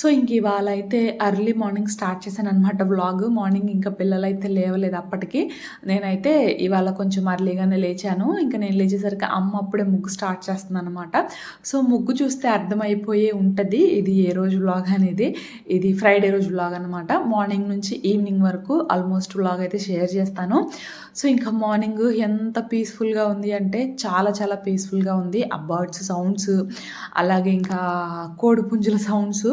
So ఇంక ఇవాళ అయితే అర్లీ మార్నింగ్ స్టార్ట్ చేశాను అనమాట వ్లాగ్ మార్నింగ్ ఇంకా పిల్లలు అయితే లేవలేదు అప్పటికి. నేనైతే ఇవాళ కొంచెం అర్లీగానే లేచాను. ఇంకా నేను లేచేసరికి అమ్మ అప్పుడే ముగ్గు స్టార్ట్ చేస్తుంది అనమాట సో ముగ్గు చూస్తే అర్థమైపోయే ఉంటుంది. ఇది ఏ రోజు వ్లాగ్ అనేది. ఇది ఫ్రైడే రోజు వ్లాగ్ అనమాట మార్నింగ్ నుంచి ఈవినింగ్ వరకు ఆల్మోస్ట్ వ్లాగ్ అయితే షేర్ చేస్తాను. సో ఇంకా మార్నింగ్ ఎంత పీస్ఫుల్గా ఉంది అంటే చాలా చాలా పీస్ఫుల్గా ఉంది. ఆ బర్డ్స్ సౌండ్స్ అలాగే ఇంకా కోడి పుంజుల సౌండ్స్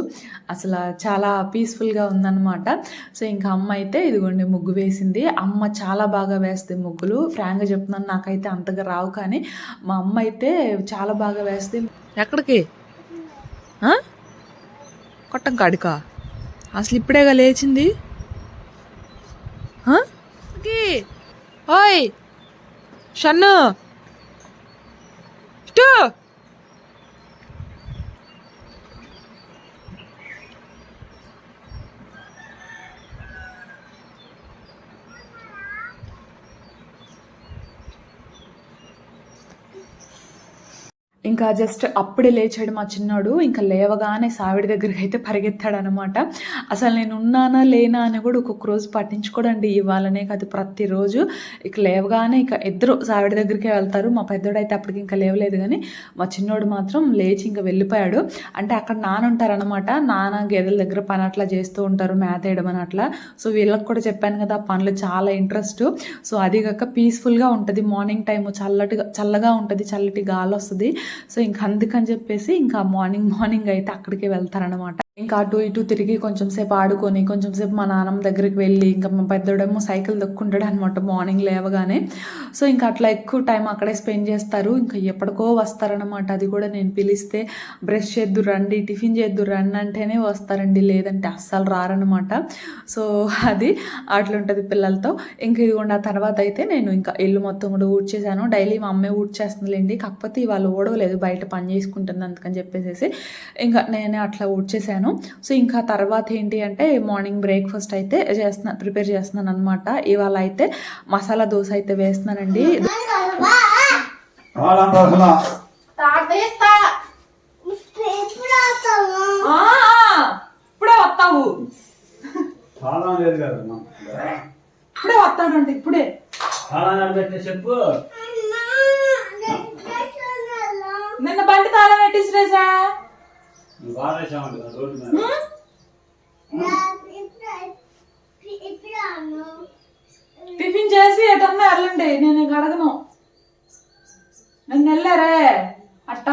అసలు చాలా పీస్ఫుల్గా ఉందన్నమాట. సో ఇంకా అమ్మ అయితే ఇదిగోండి ముగ్గు వేసింది. అమ్మ చాలా బాగా వేస్తుంది ముగ్గులు. ఫ్రాంక్గా చెప్తున్నాను నాకైతే అంతగా రావు కానీ మా అమ్మ అయితే చాలా బాగా వేస్తుంది. ఎక్కడికి? కొట్టం కాడికా? అసలు ఇప్పుడేగా లేచింది. ఓయ్ షన్ను ఇటు. ఇంకా జస్ట్ అప్పుడే లేచాడు మా చిన్నాడు. ఇంకా లేవగానే సావిడి దగ్గరికి అయితే పరిగెత్తాడు అనమాట అసలు నేను ఉన్నానా లేనా అని కూడా ఒక్కొక్క రోజు పట్టించుకోడండి. ఇవాళనే కాదు ప్రతిరోజు. ఇక లేవగానే ఇక ఇద్దరు సావిడి దగ్గరికే వెళ్తారు. మా పెద్దోడు అయితే అప్పటికి ఇంకా లేవలేదు కానీ మా చిన్నోడు మాత్రం లేచి ఇంకా వెళ్ళిపోయాడు. అంటే అక్కడ నాన్న ఉంటారనమాట. నాన్న గేదెల దగ్గర పని అట్లా చేస్తూ ఉంటారు మేత వేయడం అని అట్లా. సో వీళ్ళకి కూడా చెప్పాను కదా పనులు చాలా ఇంట్రెస్ట్. సో అది కాక పీస్ఫుల్గా ఉంటుంది. మార్నింగ్ టైం చల్లటిగా చల్లగా ఉంటుంది చల్లటి గాలి వస్తుంది. సో ఇంకా అందుకని చెప్పేసి ఇంకా మార్నింగ్ మార్నింగ్ అయితే అక్కడికి వెళ్తారనమాట ఇంకా అటు ఇటు తిరిగి కొంచెం సేపు ఆడుకొని కొంచెం సేపు మా నాన్నమ్మ దగ్గరికి వెళ్ళి ఇంకా మా పెద్దోడేమో సైకిల్ దొక్కుంటాడు అనమాట మార్నింగ్ లేవగానే. సో ఇంకా అట్లా ఎక్కువ టైం అక్కడే స్పెండ్ చేస్తారు. ఇంకా ఎప్పటికో వస్తారనమాట అది కూడా నేను పిలిస్తే బ్రష్ చేద్దు రండి టిఫిన్ చేద్దు రండి అంటేనే వస్తారండి. లేదంటే అస్సలు రారనమాట సో అది అట్లుంటుంది పిల్లలతో. ఇంకా ఇదిగోండి ఆ తర్వాత అయితే నేను ఇంకా ఇల్లు మొత్తం కూడా ఊడ్చేసాను డైలీ మా అమ్మే ఊడ్చేస్తుందిలేండి. కాకపోతే ఇవాళ ఓడవలేదు బయట పని చేసుకుంటుంది అందుకని చెప్పేసి ఇంకా నేనే అట్లా ఊడ్చేసాను సో ఇంకా తర్వాత ఏంటి అంటే మార్నింగ్ బ్రేక్ఫాస్ట్ అయితే చేస్తున్నా ప్రిపేర్ చేస్తున్నాను అనమాట ఇవాళ అయితే మసాలా దోశ అయితే వేస్తున్నానండి. ఇప్పుడే వస్తావు. ఇప్పుడే వస్తానండి ఇప్పుడే. చెప్పు. నిన్న బండి తాళం పెట్టిసిరేసా నువ్వు పారేసామంట రోడ్డు మీద. టిఫిన్ చేసి ఎటన్నా వెళ్ళండి నేను అడగను. నన్ను వెళ్ళారే అట్ట.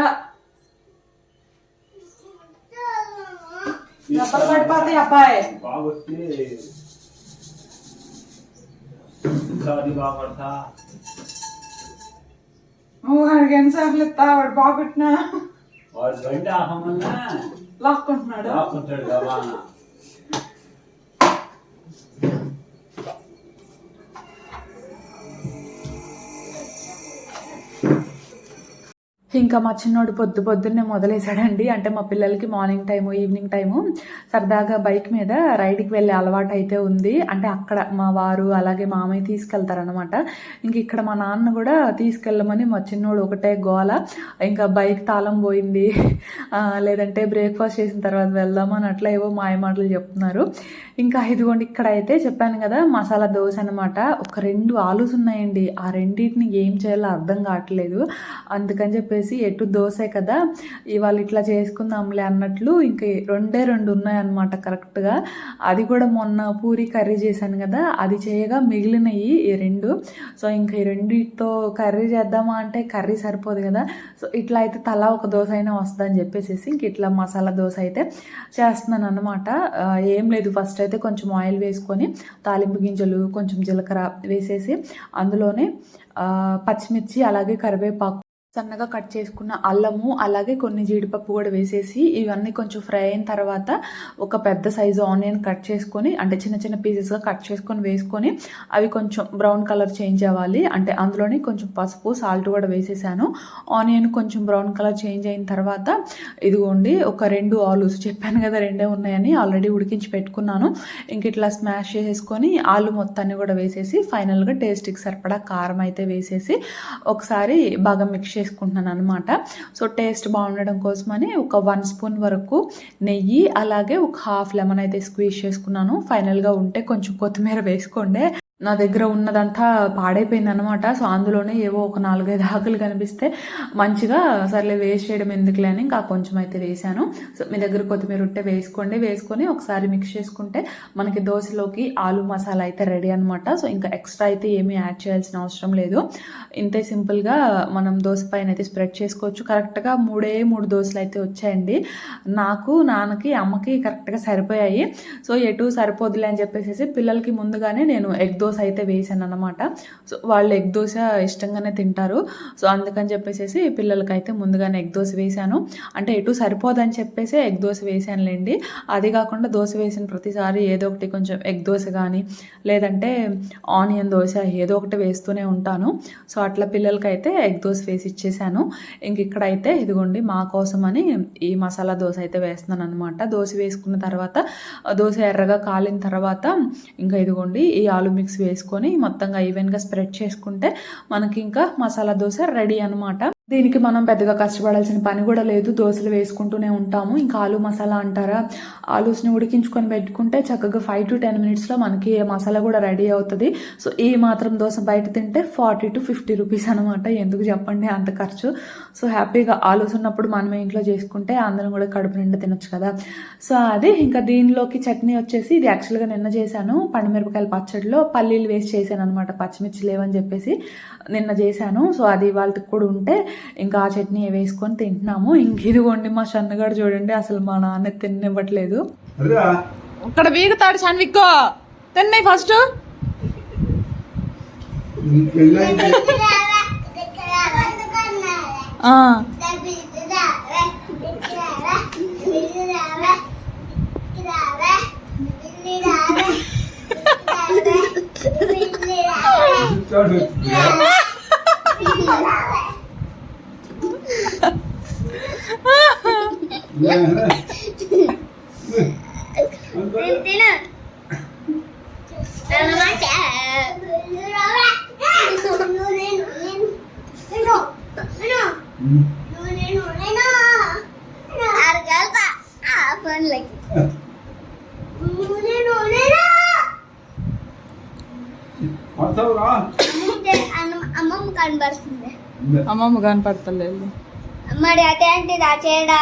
దెబ్బలు పడిపోతాయి అబ్బాయి. బాగొచ్చి ఇంకా అది బాగుపడతా. నువ్వు ఎన్నిసార్లు ఇస్తా వాడు వాడు బండి ఆహమన్నా లాక్కుంటున్నాడు. రాకుంటాడు కదా ఇంకా మా చిన్నోడు పొద్దు పొద్దున్నే మొదలేశాడండి. అంటే మా పిల్లలకి మార్నింగ్ టైము ఈవినింగ్ టైము సరదాగా బైక్ మీద రైడ్కి వెళ్ళే అలవాటు అయితే ఉంది. అంటే అక్కడ మా వారు అలాగే మామయ్య తీసుకెళ్తారనమాట ఇంక ఇక్కడ మా నాన్న కూడా తీసుకెళ్ళమని మా చిన్నోడు ఒకటే గోల. ఇంకా బైక్ తాళం పోయింది. లేదంటే బ్రేక్ఫాస్ట్ చేసిన తర్వాత వెళ్దామని అట్లా ఏవో మాయ మాటలు చెప్తున్నారు. ఇంకా ఇదిగోండి ఇక్కడ అయితే చెప్పాను కదా మసాలా దోశ అనమాట ఒక రెండు ఆలూస్ ఉన్నాయండి. ఆ రెండింటిని ఏం చేయాలో అర్థం కావట్లేదు. అందుకని చెప్పేసి ఎటు దోశే కదా ఇవాళ ఇట్లా చేసుకుందాంలే అన్నట్లు ఇంకా రెండే రెండు ఉన్నాయన్నమాట కరెక్ట్గా. అది కూడా మొన్న పూరి కర్రీ చేశాను కదా అది చేయగా మిగిలినవి ఈ రెండు. సో ఇంకా ఈ రెండిటితో కర్రీ చేద్దామా అంటే కర్రీ సరిపోదు కదా. సో ఇట్లా అయితే తలా ఒక దోశ అయినా వస్తుందని చెప్పేసి ఇంక ఇట్లా మసాలా దోశ అయితే చేస్తున్నాను అనమాట ఏం లేదు ఫస్ట్ అయితే కొంచెం ఆయిల్ వేసుకొని తాలింపు గింజలు కొంచెం జీలకర్ర వేసేసి అందులోనే పచ్చిమిర్చి అలాగే కరివేపాకు సన్నగా కట్ చేసుకున్న అల్లము అలాగే కొన్ని జీడిపప్పు కూడా వేసేసి ఇవన్నీ కొంచెం ఫ్రై అయిన తర్వాత ఒక పెద్ద సైజు ఆనియన్ కట్ చేసుకొని అంటే చిన్న చిన్న పీసెస్గా కట్ చేసుకొని వేసుకొని అవి కొంచెం బ్రౌన్ కలర్ చేంజ్ అవ్వాలి. అంటే అందులోనే కొంచెం పసుపు సాల్ట్ కూడా వేసేసాను. ఆనియన్ కొంచెం బ్రౌన్ కలర్ చేంజ్ అయిన తర్వాత ఇదిగోండి ఒక రెండు ఆలూస్ చెప్పాను కదా రెండే ఉన్నాయని ఆల్రెడీ ఉడికించి పెట్టుకున్నాను. ఇంక ఇట్లా స్మాష్ చేసేసుకొని ఆలు మొత్తాన్ని కూడా వేసేసి ఫైనల్గా టేస్ట్కి సరిపడా కారం అయితే వేసేసి ఒకసారి బాగా మిక్స్ చేసి చేసుకుంటున్నాను అనమాట సో టేస్ట్ బాగుండడం కోసమని ఒక వన్ స్పూన్ వరకు నెయ్యి అలాగే ఒక హాఫ్ లెమన్ అయితే స్క్వీజ్ చేసుకున్నాను. ఫైనల్గా ఉంటే కొంచెం కొత్తిమీర వేసుకోండి. నా దగ్గర ఉన్నదంతా పాడైపోయింది అనమాట సో అందులోనే ఏవో ఒక నాలుగైదు ఆకులు కనిపిస్తే మంచిగా సర్లే వేస్ట్ చేయడం ఎందుకులే అని ఇంకా కొంచెం అయితే వేసాను సో మీ దగ్గర కొత్తిమీర ఉంటే వేసుకోండి. వేసుకొని ఒకసారి మిక్స్ చేసుకుంటే మనకి దోశలోకి ఆలు మసాలా అయితే రెడీ అనమాట సో ఇంకా ఎక్స్ట్రా అయితే ఏమీ యాడ్ చేయాల్సిన అవసరం లేదు. ఇంతే సింపుల్గా మనం దోశ పైన అయితే స్ప్రెడ్ చేసుకోవచ్చు. కరెక్ట్గా మూడే మూడు దోశలు అయితే వచ్చాయండి. నాకు నాన్నకి అమ్మకి కరెక్ట్గా సరిపోయాయి. సో ఎటు సరిపోదులే అని చెప్పేసి పిల్లలకి ముందుగానే నేను ఎగ్ దోశ అయితే వేసాను అనమాట సో వాళ్ళు ఎగ్ దోశ ఇష్టంగానే తింటారు. సో అందుకని చెప్పేసి పిల్లలకైతే ముందుగానే ఎగ్ దోశ వేసాను. అంటే ఎటు సరిపోదని చెప్పేసి ఎగ్ దోశ వేసానులేండి. అది కాకుండా దోశ వేసిన ప్రతిసారి ఏదో ఒకటి కొంచెం ఎగ్ దోశ కానీ లేదంటే ఆనియన్ దోశ ఏదో ఒకటి వేస్తూనే ఉంటాను. సో అట్లా పిల్లలకైతే ఎగ్ దోశ వేసి ఇచ్చేసాను. ఇంక ఇక్కడైతే ఇదిగోండి మా కోసమని ఈ మసాలా దోశ అయితే వేస్తున్నాను అనమాట దోశ వేసుకున్న తర్వాత దోశ ఎర్రగా కాలిన తర్వాత ఇంకా ఇదిగోండి ఈ ఆలు మిక్స్ వేసుకొని మొత్తంగా ఈవెన్గా స్ప్రెడ్ చేసుకుంటే మనకి ఇంకా మసాలా దోశ రెడీ అనమాట దీనికి మనం పెద్దగా కష్టపడాల్సిన పని కూడా లేదు. దోశలు వేసుకుంటూనే ఉంటాము. ఇంకా ఆలు మసాలా అంటారా? ఆలూస్ని ఉడికించుకొని పెట్టుకుంటే చక్కగా ఫైవ్ టు టెన్ మినిట్స్లో మనకి మసాలా కూడా రెడీ అవుతుంది. సో ఈ మాత్రం దోశ బయట తింటే ఫార్టీ టు ఫిఫ్టీ రూపీస్ అనమాట. ఎందుకు చెప్పండి? అంత ఖర్చు. సో హ్యాపీగా ఆలూస్ ఉన్నప్పుడు మనమే ఇంట్లో చేసుకుంటే అందరం కూడా కడుపు నిండా తినొచ్చు కదా. సో అది ఇంకా దీనిలోకి చట్నీ వచ్చేసి ఇది యాక్చువల్గా నిన్న చేశాను. పండుమిరపకాయల పచ్చడిలో పల్లీలు వేసి చేశాను అనమాట పచ్చిమిర్చి లేవని చెప్పేసి నిన్న చేశాను. సో అది వాళ్ళకి కూడా ఉంటే ఇంకా ఆ చట్నీ వేసుకొని తింటున్నాము. ఇంక ఇదిగోండి మా సన్నగాడు చూడండి అసలు మా నాన్న తిన్నివ్వట్లేదు. ఇక్కడ వీగుతాడు షన్విక్కో. తిన్నాయి ఫస్ట్. నీ అమ్మమ్మ కనబడుతుంది. అమ్మమ్మ కనపడతలేదు. మరి అదేంటిది ఆ చేయడా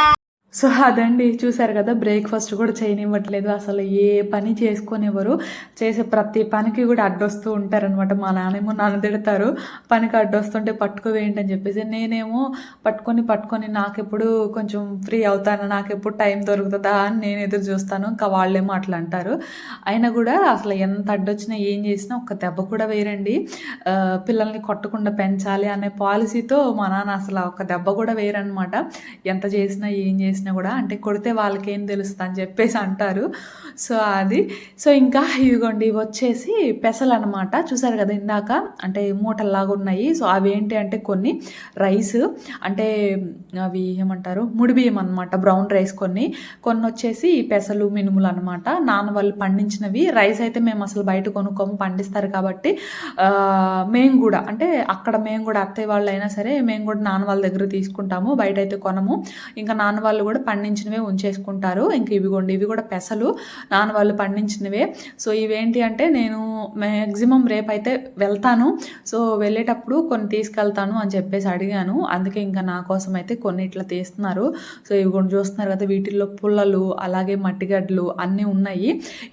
సో అదండి చూసారు కదా బ్రేక్ఫాస్ట్ కూడా చేయనివ్వట్లేదు. అసలు ఏ పని చేసుకునేవారు చేసే ప్రతి పనికి కూడా అడ్డొస్తూ ఉంటారనమాట మా నాన్నేమో నన్ను తిడతారు పనికి అడ్డొస్తుంటే పట్టుకోవేయండి అని చెప్పేసి. నేనేమో పట్టుకొని పట్టుకొని నాకెప్పుడు కొంచెం ఫ్రీ అవుతాను నాకెప్పుడు టైం దొరుకుతుందా అని నేను ఎదురు చూస్తాను. ఇంకా వాళ్ళేమో అట్లా అంటారు అయినా కూడా అసలు ఎంత అడ్డొచ్చినా ఏం చేసినా ఒక్క దెబ్బ కూడా వేయరండి పిల్లల్ని కొట్టకుండా పెంచాలి అనే పాలసీతో మా నాన్న అసలు ఒక దెబ్బ కూడా వేయరనమాట ఎంత చేసినా ఏం చేసినా కూడా అంటే కొడితే వాళ్ళకేం తెలుస్తుంది అని చెప్పేసి అంటారు. సో అది. సో ఇంకా ఇదిగోండి ఇవి వచ్చేసి పెసలు అనమాట చూసారు కదా ఇందాక? అంటే మూటల్లాగా ఉన్నాయి. సో అవి ఏంటి అంటే కొన్ని రైస్ అంటే అవి ఏమంటారు? ముడి బియ్యం అనమాట బ్రౌన్ రైస్ కొన్ని. కొన్ని వచ్చేసి పెసలు మినుములు అనమాట నాన్న వాళ్ళు పండించినవి. రైస్ అయితే మేము అసలు బయట కొనుక్కోము పండిస్తారు కాబట్టి మేము కూడా అంటే అక్కడ మేము కూడా అత్తయ్య వాళ్ళు అయినా సరే మేము కూడా నాన్న వాళ్ళ దగ్గర తీసుకుంటాము బయట అయితే కొనము. ఇంకా నాన్న వాళ్ళు కూడా పండించినవే ఉంచేసుకుంటారు. ఇంక ఇవిగోండి ఇవి కూడా పెసలు. నాన్న వాళ్ళు పండించినవే. సో ఇవేంటి అంటే నేను మ్యాక్సిమం రేపైతే వెళ్తాను. సో వెళ్ళేటప్పుడు కొన్ని తీసుకెళ్తాను అని చెప్పేసి అడిగాను. అందుకే ఇంకా నా కోసం అయితే కొన్ని ఇట్లా తీస్తున్నారు. సో ఇవి కొన్ని చూస్తున్నారు కదా వీటిల్లో పుల్లలు అలాగే మట్టిగడ్డలు అన్నీ ఉన్నాయి.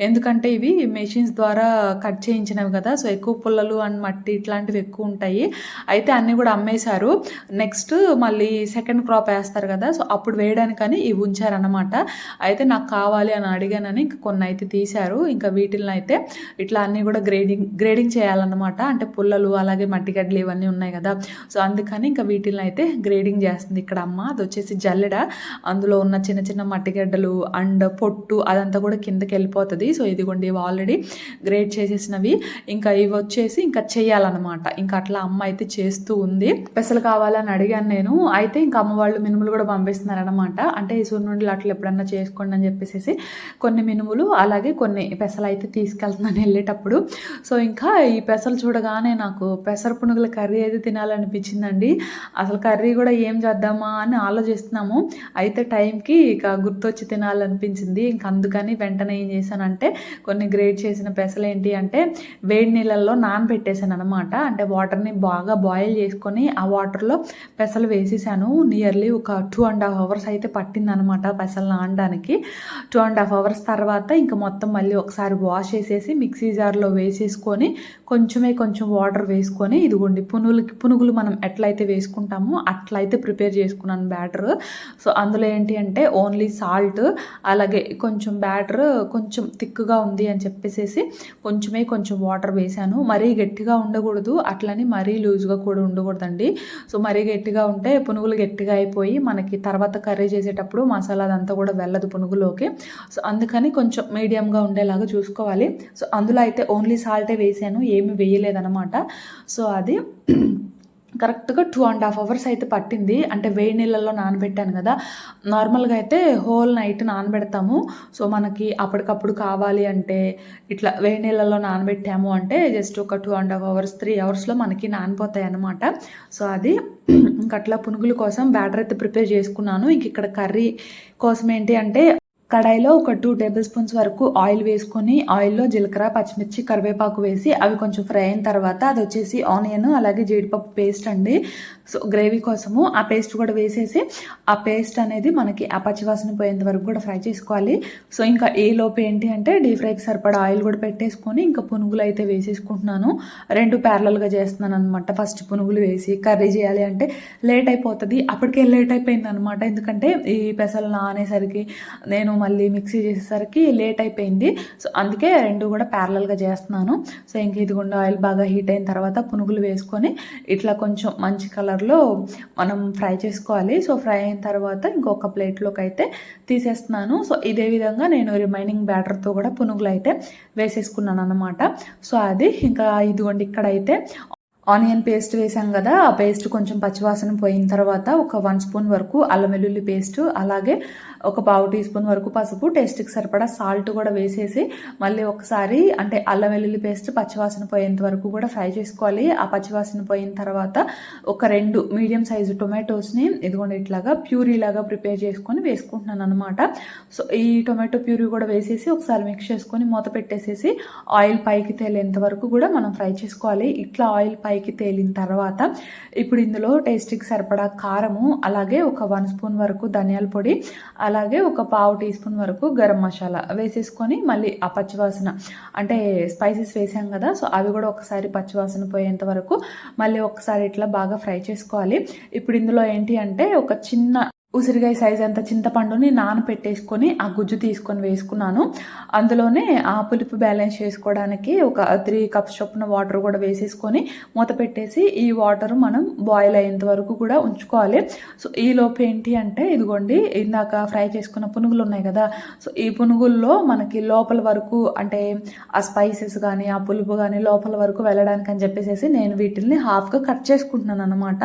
ఎందుకంటే ఇవి మెషిన్స్ ద్వారా కట్ చేయించినవి కదా సో ఎక్కువ పుల్లలు అండ్ మట్టి ఇట్లాంటివి ఎక్కువ ఉంటాయి. అయితే అన్నీ కూడా అమ్మేశారు. నెక్స్ట్ మళ్ళీ సెకండ్ క్రాప్ వేస్తారు కదా సో అప్పుడు వేయడానికని ఇవి ఉంచారనమాట అయితే నాకు కావాలి అని అడిగానని ఇంకా కొన్ని అయితే తీశారు. ఇంకా వీటిల్లో అయితే ఇట్లా అన్నీ కూడా గ్రేడింగ్ గ్రేడింగ్ చేయాలన్నమాట. అంటే పుల్లలు అలాగే మట్టిగడ్డలు ఇవన్నీ ఉన్నాయి కదా. సో అందుకని ఇంకా వీటిల్లో అయితే గ్రేడింగ్ చేస్తుంది ఇక్కడ అమ్మ. అది వచ్చేసి జల్లెడ. అందులో ఉన్న చిన్న చిన్న మట్టిగడ్డలు అండ్ పొట్టు అదంతా కూడా కిందకి వెళ్ళిపోతుంది. సో ఇదిగోండి ఇవి ఆల్రెడీ గ్రేడ్ చేసేసినవి. ఇంకా ఇవి వచ్చేసి ఇంకా చేయాలన్నమాట ఇంకా అట్లా అమ్మ అయితే చేస్తూ ఉంది. పెసలు కావాలని అడిగాను నేను. అయితే ఇంకా అమ్మ వాళ్ళు మినుములు కూడా పంపిస్తున్నారనమాట అంటే ఈ సున్నుండలు అట్లా ఎప్పుడన్నా చేసుకోండి అని చెప్పేసి కొన్ని మినుములు అలాగే కొన్ని పెసలు అయితే తీసుకెళ్తున్నాను వెళ్ళేటప్పుడు. సో ఇంకా ఈ పెసలు చూడగానే నాకు పెసర పునుగుల కర్రీ అయితే తినాలనిపించిందండి. అసలు కర్రీ కూడా ఏం చేద్దామా అని ఆలోచిస్తున్నాము. అయితే టైంకి ఇక గుర్తొచ్చి తినాలనిపించింది. ఇంక అందుకని వెంటనే ఏం చేశానంటే కొన్ని గ్రేట్ చేసిన పెసలు ఏంటి అంటే వేడి నీళ్ళల్లో నానబెట్టేశాను అనమాట అంటే వాటర్ని బాగా బాయిల్ చేసుకొని ఆ వాటర్లో పెసలు వేసేసాను. నియర్లీ ఒక టూ అండ్ హాఫ్ అవర్స్ అయితే పట్టిందనమాట పెసలను నానడానికి. టూ అండ్ హాఫ్ అవర్స్ తర్వాత ఇంకా మొత్తం మళ్ళీ ఒకసారి వాష్ చేసేసి మిక్సీ జార్లో వేసేసుకొని కొంచెమే కొంచెం వాటర్ వేసుకొని ఇదిగోండి పునుగులకి పునుగులు మనం ఎట్లయితే వేసుకుంటామో అట్లయితే ప్రిపేర్ చేసుకున్నాను బ్యాటర్ సో అందులో ఏంటి అంటే ఓన్లీ సాల్ట్ అలాగే కొంచెం బ్యాటర్ కొంచెం థిక్గా ఉంది అని చెప్పేసి కొంచెమే కొంచెం వాటర్ వేసాను. మరీ గట్టిగా ఉండకూడదు అట్లని మరీ లూజ్గా కూడా ఉండకూడదండి. సో మరీ గట్టిగా ఉంటే పునుగులు గట్టిగా అయిపోయి మనకి తర్వాత కర్రీ చేసేటప్పుడు మసాలా అదంతా కూడా వెళ్ళదు పునుగులోకి. సో అందుకని కొంచెం మీడియంగా ఉండేలాగా చూసుకోవాలి. సో అందులో అయితే ఓన్లీ సాల్టే వేసాను ఏమి వేయలేదనమాట సో అది కరెక్ట్గా టూ అండ్ హాఫ్ అవర్స్ అయితే పట్టింది. అంటే వేడి నీళ్ళల్లో నానబెట్టాను కదా. నార్మల్గా అయితే హోల్ నైట్ నానబెడతాము. సో మనకి అప్పటికప్పుడు కావాలి అంటే ఇట్లా వేడి నీళ్ళల్లో నానబెట్టాము అంటే జస్ట్ ఒక two and half hours three అవర్స్లో మనకి నానిపోతాయి అన్నమాట. సో అది ఇంక అట్లా పునుగుల కోసం బ్యాటర్ అయితే ప్రిపేర్ చేసుకున్నాను. ఇంక ఇక్కడ కర్రీ కోసం ఏంటి అంటే కడాయిలో ఒక టూ టేబుల్ స్పూన్స్ వరకు ఆయిల్ వేసుకొని ఆయిల్లో జీలకర్ర పచ్చిమిర్చి కరివేపాకు వేసి అవి కొంచెం ఫ్రై అయిన తర్వాత అది వచ్చేసి ఆనియన్ అలాగే జీడిపప్పు పేస్ట్ అండి. సో గ్రేవీ కోసము ఆ పేస్ట్ కూడా వేసేసి ఆ పేస్ట్ అనేది మనకి ఆ పచ్చివాసన పోయేంత వరకు కూడా ఫ్రై చేసుకోవాలి. సో ఇంకా ఏ లోపు ఏంటి అంటే డీప్ ఫ్రైకి సరిపడా ఆయిల్ కూడా పెట్టేసుకొని ఇంకా పునుగులు అయితే వేసేసుకుంటున్నాను. రెండు ప్యారలల్గా చేస్తున్నాను అనమాట ఫస్ట్ పునుగులు వేసి కర్రీ చేయాలి అంటే లేట్ అయిపోతుంది. అప్పటికే లేట్ అయిపోయింది అనమాట ఎందుకంటే ఈ పెసలు నానేసరికి నేను మళ్ళీ మిక్సీ చేసేసరికి లేట్ అయిపోయింది. సో అందుకే రెండు కూడా ప్యారలల్గా చేస్తున్నాను. సో ఇంక ఇదిగుండా ఆయిల్ బాగా హీట్ అయిన తర్వాత పునుగులు వేసుకొని ఇట్లా కొంచెం మంచి కలర్లో మనం ఫ్రై చేసుకోవాలి. సో ఫ్రై అయిన తర్వాత ఇంకొక ప్లేట్లోకి అయితే తీసేస్తున్నాను. సో ఇదే విధంగా నేను రిమైనింగ్ బ్యాటర్తో కూడా పునుగులు అయితే వేసేసుకున్నాను అనమాట సో అది ఇంకా ఇదిగోండి ఇక్కడైతే ఆనియన్ పేస్ట్ వేసాం కదా ఆ పేస్ట్ కొంచెం పచ్చివాసన పోయిన తర్వాత ఒక వన్ స్పూన్ వరకు అల్లం వెల్లుల్లి పేస్ట్ అలాగే ఒక పావు టీ స్పూన్ వరకు పసుపు టేస్ట్కి సరిపడా సాల్ట్ కూడా వేసేసి మళ్ళీ ఒకసారి అంటే అల్లం వెల్లుల్లి పేస్ట్ పచ్చివాసన పోయేంత వరకు కూడా ఫ్రై చేసుకోవాలి. ఆ పచ్చివాసన పోయిన తర్వాత ఒక రెండు మీడియం సైజు టొమాటోస్ని ఇదిగోండి ఇట్లాగా ప్యూరీ లాగా ప్రిపేర్ చేసుకొని వేసుకుంటున్నాను అనమాట సో ఈ టొమాటో ప్యూరీ కూడా వేసేసి ఒకసారి మిక్స్ చేసుకొని మూత పెట్టేసేసి ఆయిల్ పైకి తేలేంత వరకు కూడా మనం ఫ్రై చేసుకోవాలి. ఇట్లా ఆయిల్ పైకి తేలిన తర్వాత ఇప్పుడు ఇందులో టేస్ట్కి సరిపడా కారము అలాగే ఒక వన్ స్పూన్ వరకు ధనియాల పొడి అలాగే ఒక పావు టీ స్పూన్ వరకు గరం మసాలా వేసేసుకొని మళ్ళీ ఆ పచ్చివాసన అంటే స్పైసెస్ వేసాం కదా సో అవి కూడా ఒకసారి పచ్చివాసన పోయేంత వరకు మళ్ళీ ఒకసారి ఇట్లా బాగా ఫ్రై చేసుకోవాలి. ఇప్పుడు ఇందులో ఏంటి అంటే ఒక చిన్న ఉసిరికాయ సైజ్ అంత చింతపండుని నానపెట్టేసుకొని ఆ గుజ్జు తీసుకొని వేసుకున్నాను. అందులోనే ఆ పులుపు బ్యాలెన్స్ చేసుకోవడానికి ఒక త్రీ కప్స్ చొప్పున వాటర్ కూడా వేసేసుకొని మూత పెట్టేసి ఈ వాటర్ మనం బాయిల్ అయ్యేంత వరకు కూడా ఉంచుకోవాలి. సో ఈ లోపు ఏంటి అంటే ఇదిగోండి ఇందాక ఫ్రై చేసుకున్న పునుగులు ఉన్నాయి కదా సో ఈ పునుగుల్లో మనకి లోపల వరకు అంటే ఆ స్పైసెస్ కానీ ఆ పులుపు కానీ లోపల వరకు వెళ్ళడానికి అని చెప్పేసి నేను వీటిని హాఫ్గా కట్ చేసుకుంటున్నాను అనమాట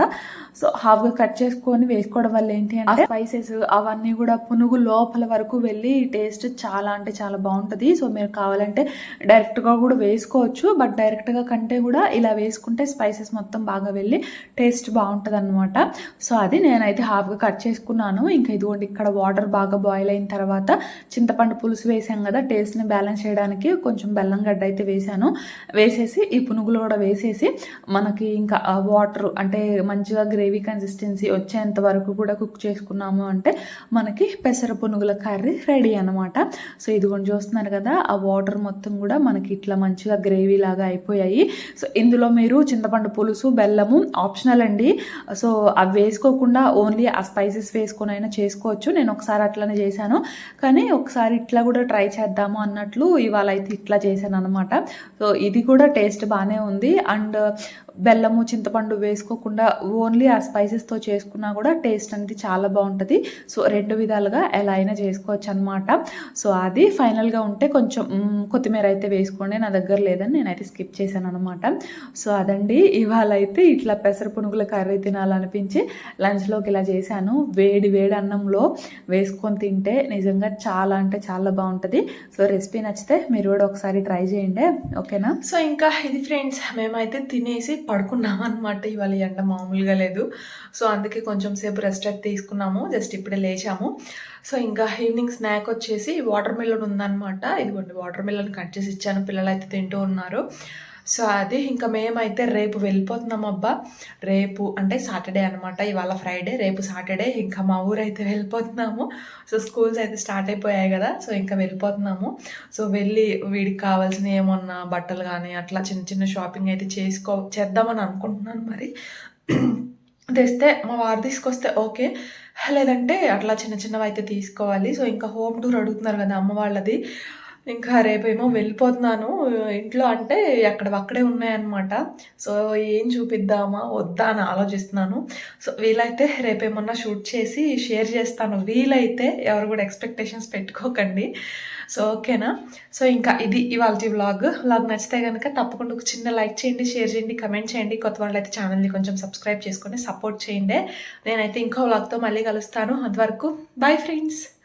సో హాఫ్గా కట్ చేసుకొని వేసుకోవడం వల్ల ఏంటి అంటే స్పైసెస్ అవన్నీ కూడా పునుగు లోపల వరకు వెళ్ళి టేస్ట్ చాలా అంటే చాలా బాగుంటుంది. సో మీరు కావాలంటే డైరెక్ట్గా కూడా వేసుకోవచ్చు. బట్ డైరెక్ట్గా కంటే కూడా ఇలా వేసుకుంటే స్పైసెస్ మొత్తం బాగా వెళ్ళి టేస్ట్ బాగుంటుంది అనమాట సో అది నేనైతే హాఫ్గా కట్ చేసుకున్నాను. ఇంకా ఇదిగోండి ఇక్కడ వాటర్ బాగా బాయిల్ అయిన తర్వాత చింతపండు పులుసు వేసాం కదా టేస్ట్ని బ్యాలెన్స్ చేయడానికి కొంచెం బెల్లం గడ్డ అయితే వేసాను. వేసేసి ఈ పునుగులు కూడా వేసేసి మనకి ఇంకా వాటర్ అంటే మంచిగా గ్రేవీ కన్సిస్టెన్సీ వచ్చేంత వరకు కూడా కుక్ చేసుకుంటాం చేసుకున్నాము అంటే మనకి పెసర పునుగుల కర్రీ రెడీ అనమాట సో ఇదిగోండి చూస్తున్నారు కదా ఆ వాటర్ మొత్తం కూడా మనకి ఇట్లా మంచిగా గ్రేవీ లాగా అయిపోయాయి. సో ఇందులో మీరు చింతపండు పులుసు బెల్లము ఆప్షనల్ అండి. సో అవి వేసుకోకుండా ఓన్లీ ఆ స్పైసెస్ వేసుకొని అయినా చేసుకోవచ్చు. నేను ఒకసారి అట్లనే చేశాను. కానీ ఒకసారి ఇట్లా కూడా ట్రై చేద్దాము అన్నట్లు ఇవాళ అయితే ఇట్లా చేశాను అనమాట సో ఇది కూడా టేస్ట్ బాగానే ఉంది. అండ్ బెల్లము చింతపండు వేసుకోకుండా ఓన్లీ ఆ స్పైసెస్తో చేసుకున్నా కూడా టేస్ట్ అనేది చాలా బాగుంటుంది. సో రెండు విధాలుగా ఎలా అయినా చేసుకోవచ్చు అనమాట సో అది ఫైనల్గా ఉంటే కొంచెం కొత్తిమీర అయితే వేసుకోండి నా దగ్గర లేదని నేనైతే స్కిప్ చేశాను అనమాట సో అదండి. ఇవాళ అయితే ఇట్లా పెసర పునుగుల కర్రీ తినాలనిపించి లంచ్లోకి ఇలా చేశాను. వేడి వేడి అన్నంలో వేసుకొని తింటే నిజంగా చాలా అంటే చాలా బాగుంటుంది. సో రెసిపీ నచ్చితే మీరు కూడా ఒకసారి ట్రై చేయండి. ఓకేనా? సో ఇంకా ఇది ఫ్రెండ్స్ మేమైతే తినేసి పడుకున్నాం అనమాట ఇవాళ ఎండ మామూలుగా లేదు. సో అందుకే కొంచెం సేపు రెస్ట్ అయితే తీసుకున్నాము. జస్ట్ ఇప్పుడే లేచాము. సో ఇంకా ఈవినింగ్ స్నాక్ వచ్చేసి వాటర్ మిల్లన్ ఉందన్నమాట. ఇదిగోండి వాటర్ మిల్లన్ కట్ చేసి ఇచ్చాను. పిల్లలు అయితే తింటూ ఉన్నారు. సో అది ఇంకా మేమైతే రేపు వెళ్ళిపోతున్నాం అబ్బా రేపు అంటే సాటర్డే అనమాట ఇవాళ ఫ్రైడే రేపు సాటర్డే ఇంకా మా ఊరు అయితే వెళ్ళిపోతున్నాము. సో స్కూల్స్ అయితే స్టార్ట్ అయిపోయాయి కదా సో ఇంకా వెళ్ళిపోతున్నాము. సో వెళ్ళి వీడికి కావాల్సిన ఏమన్నా బట్టలు కానీ అట్లా చిన్న చిన్న షాపింగ్ అయితే చేసుకో చేద్దామని అనుకుంటున్నాను మరి. తెస్తే మా వారు తీసుకొస్తే ఓకే. లేదంటే అట్లా చిన్న చిన్నవి అయితే తీసుకోవాలి. సో ఇంకా హోమ్ టూర్ అడుగుతున్నారు కదా అమ్మ వాళ్ళది. ఇంకా రేపేమో వెళ్ళిపోతున్నాను. ఇంట్లో అంటే అక్కడ అక్కడే ఉన్నాయన్నమాట. సో ఏం చూపిద్దామా వద్దా అని ఆలోచిస్తున్నాను. సో వీలైతే రేపేమన్నా షూట్ చేసి షేర్ చేస్తాను. వీలైతే ఎవరు కూడా ఎక్స్పెక్టేషన్స్ పెట్టుకోకండి. సో ఓకేనా? సో ఇంకా ఇది ఇవాళ వ్లాగ్. వ్లాగ్ నచ్చితే కనుక తప్పకుండా ఒక చిన్న లైక్ చేయండి షేర్ చేయండి కమెంట్ చేయండి. కొత్త వాళ్ళు అయితే ఛానల్ని కొంచెం సబ్స్క్రైబ్ చేసుకొని సపోర్ట్ చేయండి. నేనైతే ఇంకో వ్లాగ్తో మళ్ళీ కలుస్తాను. అంతవరకు బాయ్ ఫ్రెండ్స్.